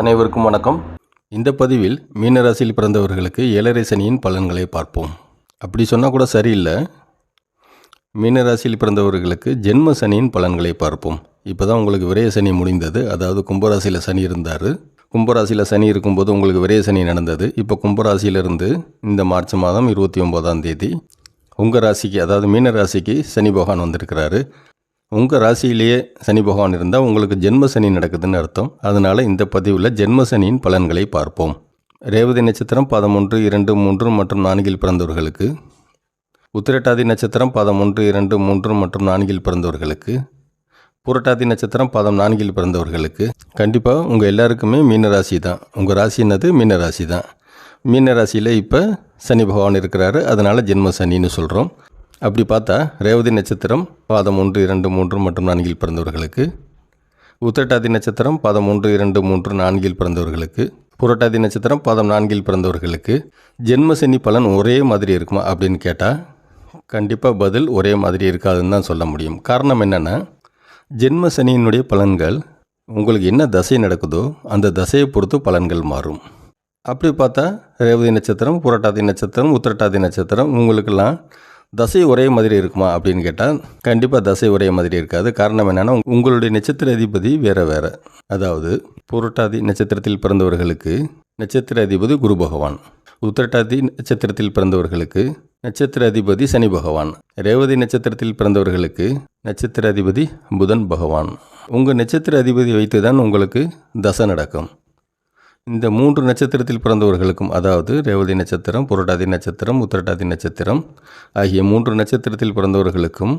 அனைவருக்கும் வணக்கம். இந்த பதிவில் மீனராசியில் பிறந்தவர்களுக்கு ஏழரை சனியின் பலன்களை பார்ப்போம். அப்படி சொன்னால் கூட சரியில்லை. மீனராசியில் பிறந்தவர்களுக்கு ஜென்ம சனியின் பலன்களை பார்ப்போம். இப்போ தான் உங்களுக்கு விரைய சனி முடிந்தது. அதாவது கும்பராசியில் சனி இருந்தார். கும்பராசியில் சனி இருக்கும்போது உங்களுக்கு விரைய சனி நடந்தது. இப்போ கும்பராசியிலிருந்து இந்த மார்ச் மாதம் இருபத்தி ஒம்போதாம் தேதி உங்கள் ராசிக்கு அதாவது மீனராசிக்கு சனி பகவான் வந்திருக்கிறாரு. உங்கள் ராசியிலேயே சனி பகவான் இருந்தால் உங்களுக்கு ஜென்ம சனி நடக்குதுன்னு அர்த்தம். அதனால் இந்த பதிவில் ஜென்ம சனியின் பலன்களை பார்ப்போம். ரேவதி நட்சத்திரம் பாதம் ஒன்று இரண்டு மூன்று மற்றும் நான்கில் பிறந்தவர்களுக்கு. உத்திரட்டாதி நட்சத்திரம் பாதம் ஒன்று இரண்டு மூன்று மற்றும் நான்கில் பிறந்தவர்களுக்கு. புரட்டாதி நட்சத்திரம் பதம் நான்கில் பிறந்தவர்களுக்கு. கண்டிப்பாக உங்கள் எல்லாருக்குமே மீன ராசி தான். உங்கள் ராசி என்னது? மீன ராசி தான். மீனராசியில் இப்போ சனி பகவான் இருக்கிறாரு. அதனால் ஜென்ம சனின்னு சொல்கிறோம் அப்படி பார்த்தா ரேவதி நட்சத்திரம் பாதம் ஒன்று இரண்டு மூன்று மற்றும் நான்கில் பிறந்தவர்களுக்கு உத்திரட்டாதி நட்சத்திரம் பாதம் ஒன்று இரண்டு மூன்று நான்கில் பிறந்தவர்களுக்கு புரட்டாதி நட்சத்திரம் பாதம் நான்கில் பிறந்தவர்களுக்கு ஜென்ம சனி பலன் ஒரே மாதிரி இருக்குமா அப்படின்னு கேட்டால் கண்டிப்பாக பதில் ஒரே மாதிரி இருக்காதுன்னு தான் சொல்ல முடியும். காரணம் என்னென்னா ஜென்ம சனியினுடைய பலன்கள் உங்களுக்கு என்ன தசை நடக்குதோ அந்த தசையை பொறுத்து பலன்கள் மாறும். அப்படி பார்த்தா ரேவதி நட்சத்திரம் புரட்டாதி நட்சத்திரம் உத்திரட்டாதி நட்சத்திரம் உங்களுக்கெல்லாம் தசை ஒரே மாதிரி இருக்குமா அப்படின்னு கேட்டால் கண்டிப்பாக தசை ஒரே மாதிரி இருக்காது. காரணம் என்னென்னா உங்களுடைய நட்சத்திர அதிபதி வேறு வேறு. அதாவது புரட்டாதி நட்சத்திரத்தில் பிறந்தவர்களுக்கு நட்சத்திர அதிபதி குரு பகவான். உத்திரட்டாதி நட்சத்திரத்தில் பிறந்தவர்களுக்கு நட்சத்திர அதிபதி சனி பகவான். ரேவதி நட்சத்திரத்தில் பிறந்தவர்களுக்கு நட்சத்திர அதிபதி புதன் பகவான். உங்கள் நட்சத்திர அதிபதி வைத்து தான் உங்களுக்கு தசை நடக்கும். இந்த மூன்று நட்சத்திரத்தில் பிறந்தவர்களுக்கும் அதாவது ரேவதி நட்சத்திரம் புரட்டாதி நட்சத்திரம் உத்திரட்டாதி நட்சத்திரம் ஆகிய மூன்று நட்சத்திரத்தில் பிறந்தவர்களுக்கும்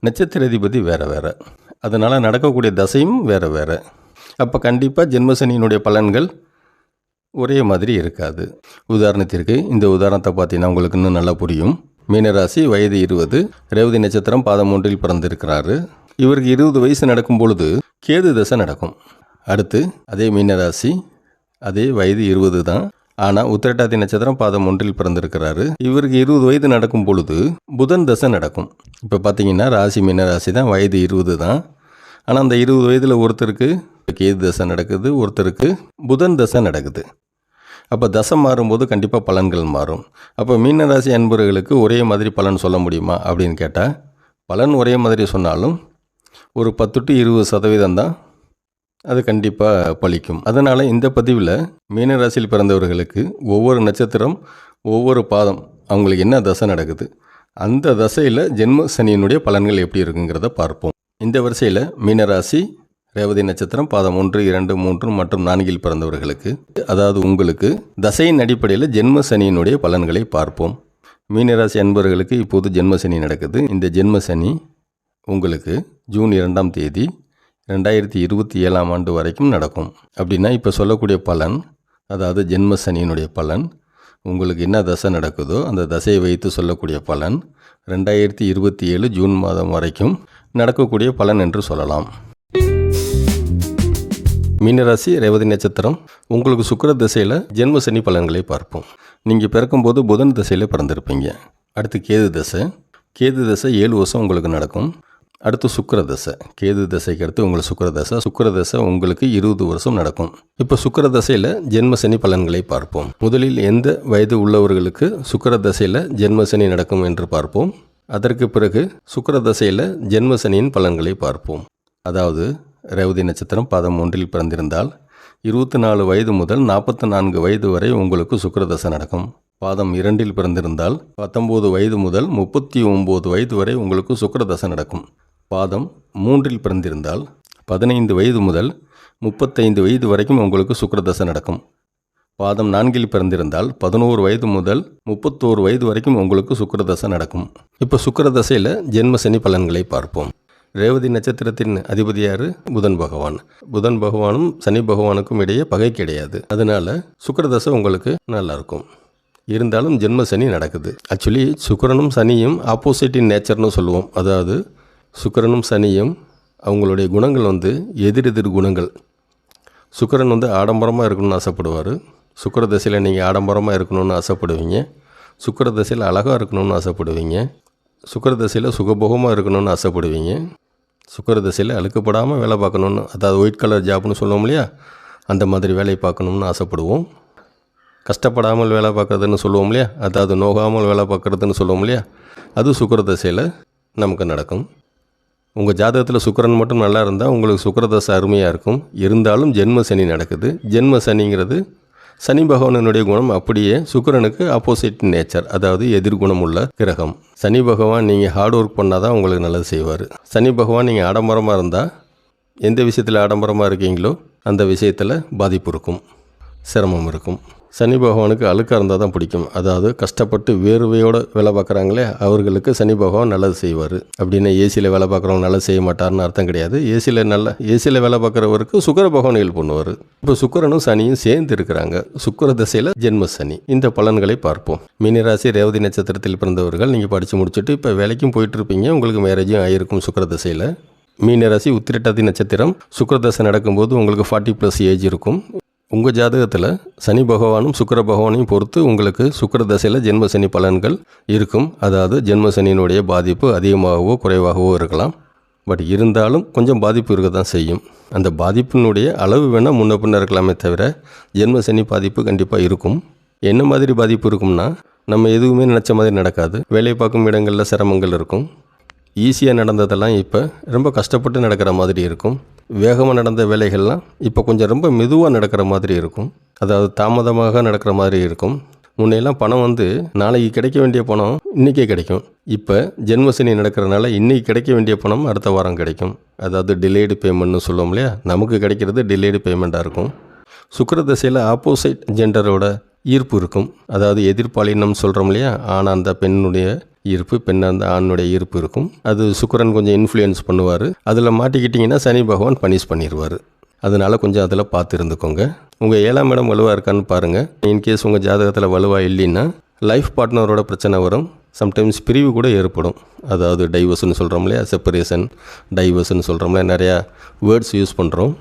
நட்சத்திர அதிபதி வேறு வேறு. அதனால் நடக்கக்கூடிய தசையும் வேறு வேறு. அப்போ கண்டிப்பாக ஜென்மசனியினுடைய பலன்கள் ஒரே மாதிரி இருக்காது. உதாரணத்திற்கு இந்த உதாரணத்தை பார்த்தீங்கன்னா உங்களுக்கு இன்னும் நல்லா புரியும். மீனராசி வயது இருபது ரேவதி நட்சத்திரம் பாதம் ஒன்றில் பிறந்திருக்கிறாரு. இவருக்கு இருபது வயசு நடக்கும் பொழுது கேது தசை நடக்கும். அடுத்து அதே மீனராசி அதே வயது இருபது தான். ஆனால் உத்திரட்டாதி நட்சத்திரம் பாதம் ஒன்றில் பிறந்திருக்கிறாரு. இவருக்கு இருபது வயது நடக்கும் பொழுது புதன் தசை நடக்கும். இப்போ பார்த்தீங்கன்னா ராசி மீன ராசி தான் வயது இருபது தான். ஆனால் அந்த இருபது வயதில் ஒருத்தருக்கு கேது தசை நடக்குது ஒருத்தருக்கு புதன் தசை நடக்குது. அப்போ தசை மாறும்போது கண்டிப்பாக பலன்கள் மாறும். அப்போ மீனராசி அன்பர்களுக்கு ஒரே மாதிரி பலன் சொல்ல முடியுமா அப்படின்னு கேட்டால் பலன் ஒரே மாதிரி சொன்னாலும் ஒரு பத்து டு இருபது சதவீதம் தான் அது கண்டிப்பாக பழிக்கும். அதனால் இந்த பதிவில் மீனராசியில் பிறந்தவர்களுக்கு ஒவ்வொரு நட்சத்திரம் ஒவ்வொரு பாதம் அவங்களுக்கு என்ன தசை நடக்குது அந்த தசையில் ஜென்ம சனியினுடைய பலன்கள் எப்படி இருக்குங்கிறத பார்ப்போம். இந்த வரிசையில் மீனராசி ரேவதி நட்சத்திரம் பாதம் ஒன்று இரண்டு மூன்று மற்றும் நான்கில் பிறந்தவர்களுக்கு அதாவது உங்களுக்கு தசையின் அடிப்படையில் ஜென்ம சனியினுடைய பலன்களை பார்ப்போம். மீனராசி அன்பர்களுக்கு இப்போது ஜென்ம சனி நடக்குது. இந்த ஜென்ம சனி உங்களுக்கு ஜூன் இரண்டாம் தேதி ரெண்டாயிரத்தி இருபத்தி ஏழாம் ஆண்டு வரைக்கும் நடக்கும். அப்படின்னா இப்போ சொல்லக்கூடிய பலன் அதாவது ஜென்ம சனியினுடைய பலன் உங்களுக்கு என்ன தசை நடக்குதோ அந்த தசையை வைத்து சொல்லக்கூடிய பலன் ரெண்டாயிரத்தி இருபத்தி ஏழு ஜூன் மாதம் வரைக்கும் நடக்கக்கூடிய பலன் என்று சொல்லலாம். மீனராசி ரேவதி நட்சத்திரம் உங்களுக்கு சுக்கிர திசையில் ஜென்ம சனி பலன்களை பார்ப்போம். நீங்கள் பிறக்கும்போது புதன் திசையில் பிறந்திருப்பீங்க. அடுத்து கேது தசை. கேது தசை ஏழு வருஷம் உங்களுக்கு நடக்கும். அடுத்து சுக்கிர தசை கேது தசைக்கு அடுத்து உங்களுக்கு சுக்கிர தசை தசை உங்களுக்கு இருபது வருஷம் நடக்கும். இப்போ சுக்கிர தசையில் பலன்களை பார்ப்போம். முதலில் எந்த வயது உள்ளவர்களுக்கு சுக்கிர தசையில் ஜென்மசனி நடக்கும் என்று பார்ப்போம். அதற்கு பிறகு சுக்கிர தசையில் ஜென்ம சனியின் பலன்களை பார்ப்போம். அதாவது ரேவதி நட்சத்திரம் பாதம் ஒன்றில் பிறந்திருந்தால் இருபத்தி நாலு வயது முதல் நாற்பத்தி நான்கு வயது வரை உங்களுக்கு சுக்கரதசை நடக்கும். பாதம் இரண்டில் பிறந்திருந்தால் பத்தொம்போது வயது முதல் முப்பத்தி ஒம்பது வயது வரை உங்களுக்கு சுக்கரதசை நடக்கும். பாதம் மூன்றில் பிறந்திருந்தால் பதினைந்து வயது முதல் முப்பத்தைந்து வயது வரைக்கும் உங்களுக்கு சுக்கரதசை நடக்கும். பாதம் நான்கில் பிறந்திருந்தால் பதினோரு வயது முதல் முப்பத்தோரு வயது வரைக்கும் உங்களுக்கு சுக்கரதசை நடக்கும். இப்போ சுக்கிரதசையில் ஜென்ம சனி பலன்களை பார்ப்போம். ரேவதி நட்சத்திரத்தின் அதிபதியார் புதன் பகவான். புதன் பகவானும் சனி பகவானுக்கும் இடையே பகை கிடையாது. அதனால சுக்கரதசை உங்களுக்கு நல்லாயிருக்கும் இருந்தாலும் ஜென்ம சனி நடக்குது. ஆக்சுவலி சுக்கிரனும் சனியும் ஆப்போசிட் இன் நேச்சர்னு சொல்லுவோம். அதாவது சுக்கரனும் சனியும் அவங்களுடைய குணங்கள் வந்து எதிரெதிர் குணங்கள். சுக்கரன் வந்து ஆடம்பரமாக இருக்கணும்னு ஆசைப்படுவார். சுக்கர தசையில் நீங்கள் ஆடம்பரமாக இருக்கணும்னு ஆசைப்படுவீங்க. சுக்கர தசையில் அழகாக இருக்கணும்னு ஆசைப்படுவீங்க. சுக்கர தசையில் சுகபோகமாக இருக்கணும்னு ஆசைப்படுவீங்க. சுக்கிர தசையில் அழுக்கப்படாமல் வேலை பார்க்கணுன்னு அதாவது ஒயிட் கலர் ஜாப்னு சொல்லுவோம் இல்லையா? அந்த மாதிரி வேலையை பார்க்கணும்னு ஆசைப்படுவோம். கஷ்டப்படாமல் வேலை பார்க்குறதுன்னு சொல்லுவோம் இல்லையா? அதாவது நோகாமல் வேலை பார்க்குறதுன்னு சொல்லுவோம் இல்லையா? அது சுக்கர தசையில் நமக்கு நடக்கும். உங்கள் ஜாதகத்தில் சுக்கரன் மட்டும் நல்லா இருந்தால் உங்களுக்கு சுக்கரதசை அருமையாக இருக்கும். இருந்தாலும் ஜென்ம சனி நடக்குது. ஜென்ம சனிங்கிறது சனி பகவானனுடைய குணம் அப்படியே சுக்கரனுக்கு ஆப்போசிட் நேச்சர் அதாவது எதிர்குணம் உள்ள கிரகம். சனி பகவான் நீங்கள் ஹார்ட் ஒர்க் பண்ணால் தான் உங்களுக்கு நல்லது செய்வார். சனி பகவான் நீங்கள் ஆடம்பரமாக இருந்தால் எந்த விஷயத்தில் ஆடம்பரமாக இருக்கீங்களோ அந்த விஷயத்தில் பாதிப்பு இருக்கும். சிரமம் இருக்கும். சனி பகவானுக்கு அழுக்காக இருந்தால் தான் பிடிக்கும். அதாவது கஷ்டப்பட்டு வேர்வையோடு வேலை பார்க்குறாங்களே அவர்களுக்கு சனி பகவான் நல்லது செய்வார். அப்படின்னு ஏசியில் வேலை பார்க்குறவங்க நல்லது செய்ய மாட்டார்னு அர்த்தம் கிடையாது. ஏசியில் நல்ல ஏசியில் வேலை பார்க்குறவருக்கு சுக்கர பகவான் ஹெல்ப் பண்ணுவார். இப்போ சுக்கரனும் சனியும் சேர்ந்து இருக்கிறாங்க. சுக்கர திசையில் ஜென்ம சனி. இந்த பலன்களை பார்ப்போம். மீனராசி ரேவதி நட்சத்திரத்தில் பிறந்தவர்கள் நீங்கள் படித்து முடிச்சுட்டு இப்போ வேலைக்கும் போயிட்டு இருப்பீங்க உங்களுக்கு மேரேஜும் ஆகிருக்கும் சுக்கர தசையில். மீனராசி உத்திரட்டாதி நட்சத்திரம். சுக்கரதசை நடக்கும்போது உங்களுக்கு ஃபார்ட்டி ப்ளஸ் ஏஜ் இருக்கும். உங்கள் ஜாதகத்தில் சனி பகவானும் சுக்கிர பகவானையும் பொறுத்து உங்களுக்கு சுக்கிர தசையில் ஜென்ம சனி பலன்கள் இருக்கும். அதாவது ஜென்ம சனியினுடைய பாதிப்பு அதிகமாகவோ குறைவாகவோ இருக்கலாம். பட் இருந்தாலும் கொஞ்சம் பாதிப்பு இருக்க தான் செய்யும். அந்த பாதிப்பினுடைய அளவு வேணால் முன்ன பின்ன இருக்கலாமே தவிர ஜென்ம சனி பாதிப்பு கண்டிப்பாக இருக்கும். என்ன மாதிரி பாதிப்பு இருக்கும்னா நம்ம எதுவுமே நினச்ச மாதிரி நடக்காது. வேலை பார்க்கும் இடங்களில் சிரமங்கள் இருக்கும். ஈஸியாக நடந்ததெல்லாம் இப்போ ரொம்ப கஷ்டப்பட்டு நடக்கிற மாதிரி இருக்கும். வேகமாக நடந்த வேலைகள்லாம் இப்போ கொஞ்சம் ரொம்ப மெதுவாக நடக்கிற மாதிரி இருக்கும். அதாவது தாமதமாக நடக்கிற மாதிரி இருக்கும். முன்னையெல்லாம் பணம் வந்து நாளைக்கு கிடைக்க வேண்டிய பணம் இன்றைக்கே கிடைக்கும். இப்போ ஜென்மசனி நடக்கிறனால இன்றைக்கி கிடைக்க வேண்டிய பணம் அடுத்த வாரம் கிடைக்கும். அதாவது டிலேடு பேமெண்ட்னு சொல்லுவோம் இல்லையா? நமக்கு கிடைக்கிறது டிலேடு பேமெண்ட்டாக இருக்கும். சுக்கர தசையில் ஆப்போசிட் ஜெண்டரோட ஈர்ப்பு இருக்கும். அதாவது எதிர்பாலினம் சொல்கிறோம் இல்லையா? ஆனால் அந்த பெண்ணுடைய ஈர்ப்பு பெண் அந்த ஆணுடைய ஈர்ப்பு இருக்கும். அது சுக்கரன் கொஞ்சம் இன்ஃப்ளூயன்ஸ் பண்ணுவார். அதில் மாட்டிக்கிட்டிங்கன்னா சனி பகவான் பனிஷ் பண்ணிடுவார் அதனால் கொஞ்சம் அதில் பார்த்து இருந்துக்கோங்க உங்கள் ஏழாம் இடம் வலுவாக இருக்கான்னு பாருங்கள் இன்கேஸ் உங்கள் ஜாதகத்தில் வலுவாக இல்லைன்னா லைஃப் பார்ட்னரோட பிரச்சனை வரும். சம்டைம்ஸ் பிரிவு கூட ஏற்படும். அதாவது டைவர்ஸ்னு சொல்கிறோம் இல்லையா? செப்பரேஷன் டைவர்ஸ்னு சொல்கிறோம்ல நிறையா வேர்ட்ஸ் யூஸ் பண்ணுறோம்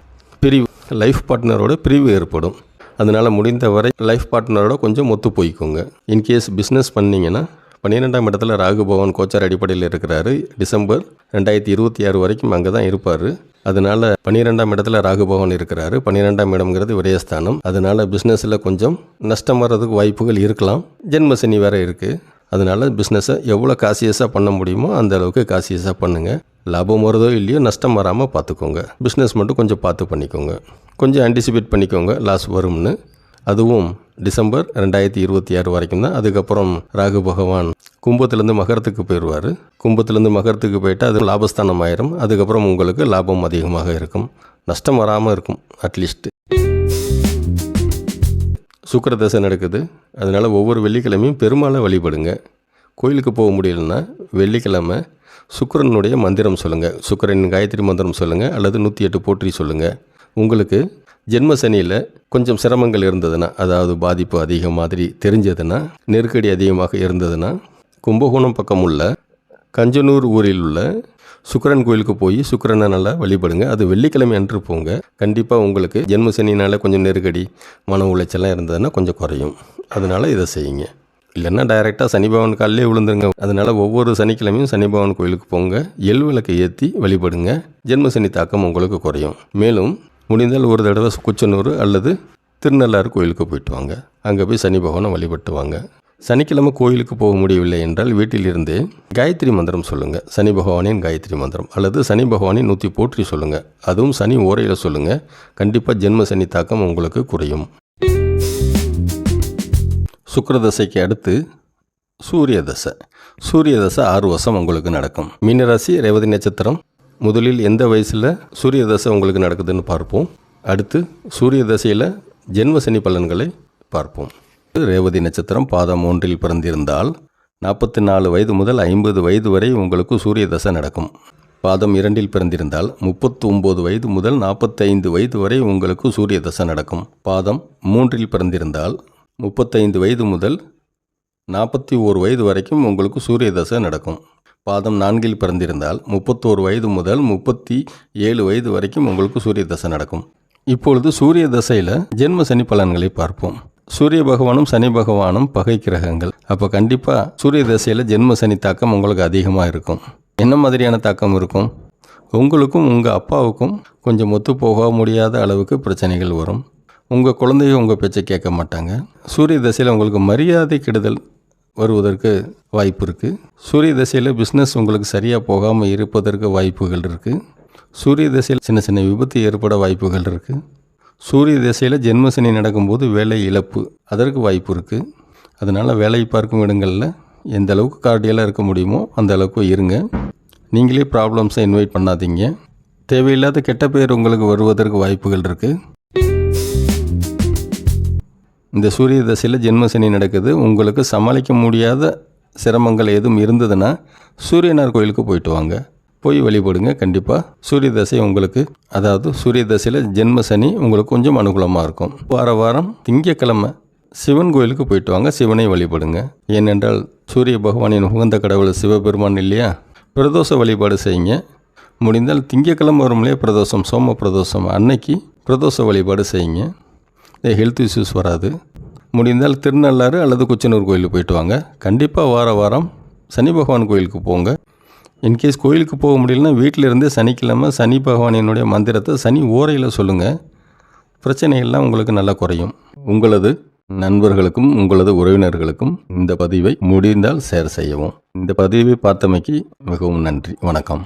பிரிவு லைஃப் பார்ட்னரோட பிரிவு ஏற்படும். அதனால் முடிந்தவரை லைஃப் பார்ட்னரோட கொஞ்சம் ஒத்து போய்க்கோங்க. இன்கேஸ் பிஸ்னஸ் பண்ணீங்கன்னா பன்னிரெண்டாம் இடத்துல ராகுபவன் கோச்சார் அடிப்படையில் இருக்கிறாரு. டிசம்பர் ரெண்டாயிரத்தி இருபத்தி ஆறு வரைக்கும் அங்கே தான் இருப்பார். அதனால் பன்னிரெண்டாம் இடத்துல ராகு பகவான் இருக்கிறாரு. பன்னிரெண்டாம் இடம்ங்கிறது விரயஸ்தானம். அதனால் பிஸ்னஸில் கொஞ்சம் நஷ்டம் வர்றதுக்கு வாய்ப்புகள் இருக்கலாம். ஜென்ம சனி வேறு இருக்குது அதனால் பிஸ்னஸை எவ்வளோ காசியஸாக பண்ண முடியுமோ அந்த அளவுக்கு காசியஸாக பண்ணுங்கள் லாபம் வருதோ இல்லையோ நஷ்டம் வராமல் பார்த்துக்கோங்க. பிஸ்னஸ் மட்டும் கொஞ்சம் பார்த்து பண்ணிக்கோங்க. கொஞ்சம் ஆன்டிசிபேட் பண்ணிக்கோங்க லாஸ் வரும்னு. அதுவும் டிசம்பர் ரெண்டாயிரத்தி இருபத்தி ஆறு வரைக்கும் தான். அதுக்கப்புறம் ராகு பகவான் கும்பத்துலேருந்து மகரத்துக்கு போயிடுவார். கும்பத்துலேருந்து மகரத்துக்கு போயிட்டு அது லாபஸ்தானம் ஆயிரும். அதுக்கப்புறம் உங்களுக்கு லாபம் அதிகமாக இருக்கும். நஷ்டம் வராமல் இருக்கும் அட்லீஸ்ட்டு சுக்கிர தசை நடக்குது. அதனால் ஒவ்வொரு வெள்ளிக்கிழமையும் பெருமாளை வழிபடுங்க. கோயிலுக்கு போக முடியலன்னா வெள்ளிக்கிழமை சுக்கரனுடைய மந்திரம் சொல்லுங்கள் சுக்கிரன் காயத்ரி மந்திரம் சொல்லுங்கள் அல்லது நூற்றி எட்டு போற்றி சொல்லுங்கள் உங்களுக்கு ஜென்ம சனியில் கொஞ்சம் சிரமங்கள் இருந்ததுன்னா அதாவது பாதிப்பு அதிகம் மாதிரி தெரிஞ்சதுன்னா நெருக்கடி அதிகமாக இருந்ததுன்னா கும்பகோணம் பக்கம் உள்ள கஞ்சனூர் ஊரில் உள்ள சுக்கிரன் கோயிலுக்கு போய் சுக்கிரனை நல்லா வழிபடுங்க. அது வெள்ளிக்கிழமை அன்று போங்க. கண்டிப்பாக உங்களுக்கு ஜென்ம சனினால் கொஞ்சம் நெருக்கடி மன உளைச்சலாம் இருந்ததுன்னா கொஞ்சம் குறையும். அதனால் இதை செய்யுங்க. இல்லைன்னா டைரெக்டாக சனிபவன் காலிலே விழுந்துருங்க. அதனால் ஒவ்வொரு சனிக்கிழமையும் சனிபவன் கோயிலுக்கு போங்க. எள் விளக்கை ஏற்றி வழிபடுங்க. ஜென்ம சனி தாக்கம் உங்களுக்கு குறையும். மேலும் முடிந்தால் ஒரு தடவை குச்சனூர் அல்லது திருநள்ளாறு கோயிலுக்கு போயிட்டு வாங்க. அங்கே போய் சனி பகவானை வழிபட்டு வாங்க. சனிக்கிழமை கோயிலுக்கு போக முடியவில்லை என்றால் வீட்டிலிருந்தே காயத்ரி மந்திரம் சொல்லுங்கள் சனி பகவானின் காயத்ரி மந்திரம் அல்லது சனி பகவானின் நூற்றி போற்றி சொல்லுங்கள் அதுவும் சனி ஓரையில் சொல்லுங்கள் கண்டிப்பாக ஜென்ம சனி தாக்கம் உங்களுக்கு குறையும். சுக்கரதசைக்கு அடுத்து சூரிய தசை சூரிய தசை ஆறு வருஷம் உங்களுக்கு நடக்கும். மீனராசி ரேவதி நட்சத்திரம் முதலில் எந்த வயசில் சூரிய தசை உங்களுக்கு நடக்குதுன்னு பார்ப்போம். அடுத்து சூரிய தசையில் ஜென்ம சனி பலன்களை பார்ப்போம். ரேவதி நட்சத்திரம் பாதம் ஒன்றில் பிறந்திருந்தால் நாற்பத்தி நாலு வயது முதல் ஐம்பது வயது வரை உங்களுக்கு சூரிய தசை நடக்கும். பாதம் இரண்டில் பிறந்திருந்தால் முப்பத்து ஒம்பது வயது முதல் நாற்பத்தைந்து வயது வரை உங்களுக்கு சூரிய தசை நடக்கும். பாதம் மூன்றில் பிறந்திருந்தால் முப்பத்தைந்து வயது முதல் நாற்பத்தி ஓரு வயது வரைக்கும் உங்களுக்கு சூரிய தசை நடக்கும். பாதம் நான்கில் பிறந்திருந்தால் முப்பத்தோரு வயது முதல் முப்பத்தி ஏழு வயது வரைக்கும் உங்களுக்கு சூரிய தசை நடக்கும். இப்பொழுது சூரிய தசையில் ஜென்ம சனி பலன்களை பார்ப்போம். சூரிய பகவானும் சனி பகவானும் பகை கிரகங்கள். அப்போ கண்டிப்பாக சூரிய தசையில் ஜென்ம சனி தாக்கம் உங்களுக்கு அதிகமாக இருக்கும். என்ன மாதிரியான தாக்கம் இருக்கும்? உங்களுக்கும் உங்கள் அப்பாவுக்கும் கொஞ்சம் ஒத்து போக முடியாத அளவுக்கு பிரச்சனைகள் வரும். உங்கள் குழந்தைய உங்கள் பேச்சை கேட்க மாட்டாங்க. சூரிய தசையில் உங்களுக்கு மரியாதை கெடுதல் வருவதற்கு வாய்ப்பு இருக்குது சூரிய தசையில் பிஸ்னஸ் உங்களுக்கு சரியாக போகாமல் இருப்பதற்கு வாய்ப்புகள் இருக்குது சூரிய தசையில் சின்ன சின்ன விபத்து ஏற்பட வாய்ப்புகள் இருக்குது சூரிய திசையில் ஜென்மசனி நடக்கும்போது வேலை இழப்பு. அதற்கு வாய்ப்பு இருக்குது அதனால் வேலை பார்க்கும் இடங்களில் எந்த அளவுக்கு கார்டியலாக இருக்க முடியுமோ அந்த அளவுக்கு இருங்க. நீங்களே ப்ராப்ளம்ஸை இன்வைட் பண்ணாதீங்க. தேவையில்லாத கெட்ட பேர் உங்களுக்கு வருவதற்கு வாய்ப்புகள் இருக்குது இந்த சூரிய தசையில் ஜென்மசனி நடக்குது. உங்களுக்கு சமாளிக்க முடியாத சிரமங்கள் எதுவும் இருந்ததுன்னா சூரியனார் கோயிலுக்கு போயிட்டு வாங்க. போய் வழிபடுங்க கண்டிப்பாக சூரிய தசை உங்களுக்கு அதாவது சூரிய தசையில் ஜென்ம சனி உங்களுக்கு கொஞ்சம் அனுகூலமாக இருக்கும். வார வாரம் திங்கக்கிழமை சிவன் கோயிலுக்கு போயிட்டு வாங்க சிவனை வழிபடுங்க. ஏனென்றால் சூரிய பகவானின் உகந்த கடவுள் சிவபெருமான் இல்லையா? பிரதோஷ வழிபாடு செய்யுங்க. முடிந்தால் திங்கக்கிழமை வரும்லையே பிரதோஷம் சோம பிரதோஷம் அன்னைக்கு பிரதோஷ வழிபாடு செய்யுங்க. ஹெல்த் இஷ்யூஸ் வராது. முடிந்தால் திருநள்ளாறு அல்லது குச்சனூர் கோயிலுக்கு போயிட்டு வாங்க. கண்டிப்பாக வார வாரம் சனி பகவான் கோயிலுக்கு போங்க. இன்கேஸ் கோயிலுக்கு போக முடியலன்னா வீட்டில் இருந்தே சனிக்கிழமை சனி பகவானினுடைய மந்திரத்தை சனி ஓரையில் சொல்லுங்கள் பிரச்சனையெல்லாம் உங்களுக்கு நல்லா குறையும். உங்களது நண்பர்களுக்கும் உங்களது உறவினர்களுக்கும் இந்த பதிவை முடிந்தால் ஷேர் செய்யவும். இந்த பதிவை பார்த்தமைக்கு மிகவும் நன்றி. வணக்கம்.